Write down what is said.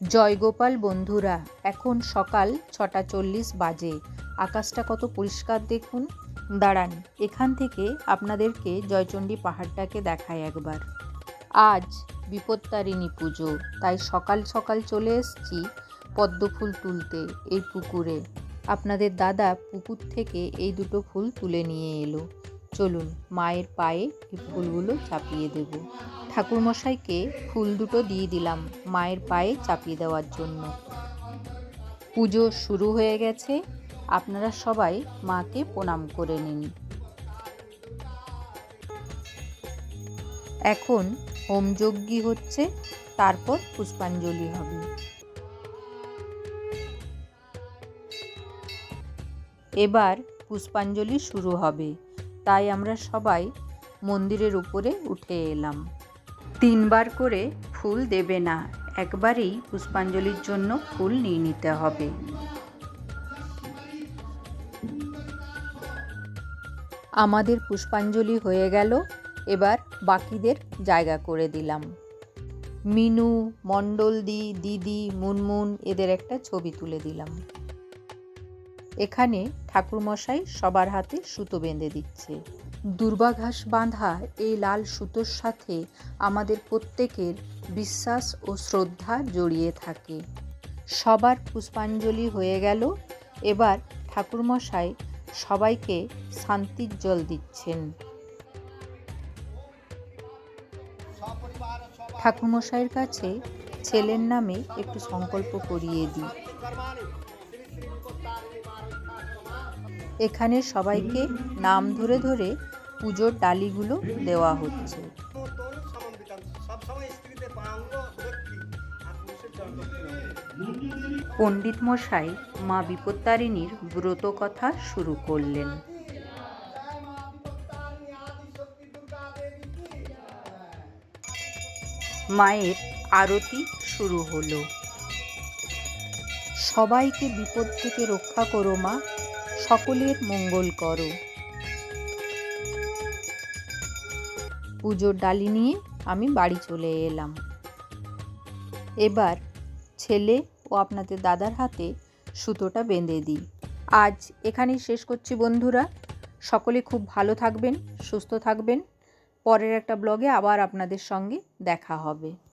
জয়গোপাল বন্ধুরা, এখন সকাল ছটা চল্লিশ বাজে। আকাশটা কত পরিষ্কার দেখুন। দাঁড়ান, এখান থেকে আপনাদেরকে জয়চণ্ডী পাহাড়টাকে দেখায় একবার। আজ বিপত্তারিণী পুজো, তাই সকাল সকাল চলে এসেছি পদ্ম ফুল তুলতে, এই পুকুরে। আপনাদের দাদা পুকুর থেকে এই দুটো ফুল তুলে নিয়ে এলো। চলুন মায়ের পায়ে এই ফুলগুলো চাপিয়ে দেব। ঠাকুরমশাইকে ফুল দুটো দিয়ে দিলাম মায়ের পায়ে চাপিয়ে দেওয়ার জন্য। পুজো শুরু হয়ে গেছে, আপনারা সবাই মাকে প্রণাম করে নিন। এখন হোমযজ্ঞি হচ্ছে, তারপর পুষ্পাঞ্জলি হবে। এবার পুষ্পাঞ্জলি শুরু হবে। তাই আমরা সবাই মন্দিরের উপরে উঠে এলাম। তিনবার করে ফুল দেবে না, একবারেই পুষ্পাঞ্জলির জন্য ফুল নিয়ে নিতে হবে। আমাদের পুষ্পাঞ্জলি হয়ে গেল, এবার বাকিদের জায়গা করে দিলাম। মিনু, মণ্ডলদি, দিদি, মুনমুন এদের একটা ছবি তুলে দিলাম। এখানে ঠাকুরমশাই সবার হাতে সুতো বেঁধে দিচ্ছে। দুর্বাঘাস বাঁধা এই লাল সুতোর সাথে আমাদের প্রত্যেকের বিশ্বাস ও শ্রদ্ধা জড়িয়ে থাকে। সবার পুষ্পাঞ্জলি হয়ে গেল, এবার ঠাকুরমশাই সবাইকে শান্তির জল দিচ্ছেন। ঠাকুরমশাইয়ের কাছে ছেলের নামে একটু সংকল্প করিয়ে দিই। এখানে সবাইকে নাম ধরে ধরে পুজোর ডালিগুলো দেওয়া হচ্ছে। পণ্ডিত মশাই মা বিপত্তারিণীর ব্রত কথা শুরু করলেন। মায়ের আরতি শুরু হলো। সবাইকে বিপদ থেকে রক্ষা করো, মা। সকলের মঙ্গল করো। পুজোর ডালি নিয়ে আমি বাড়ি চলে এলাম। এবার ছেলে ও আপনাদের দাদার হাতে সুতোটা বেঁধে দিই। আজ এখানেই শেষ করছি বন্ধুরা। সকলে খুব ভালো থাকবেন, সুস্থ থাকবেন। পরের একটা ব্লগে আবার আপনাদের সঙ্গে দেখা হবে।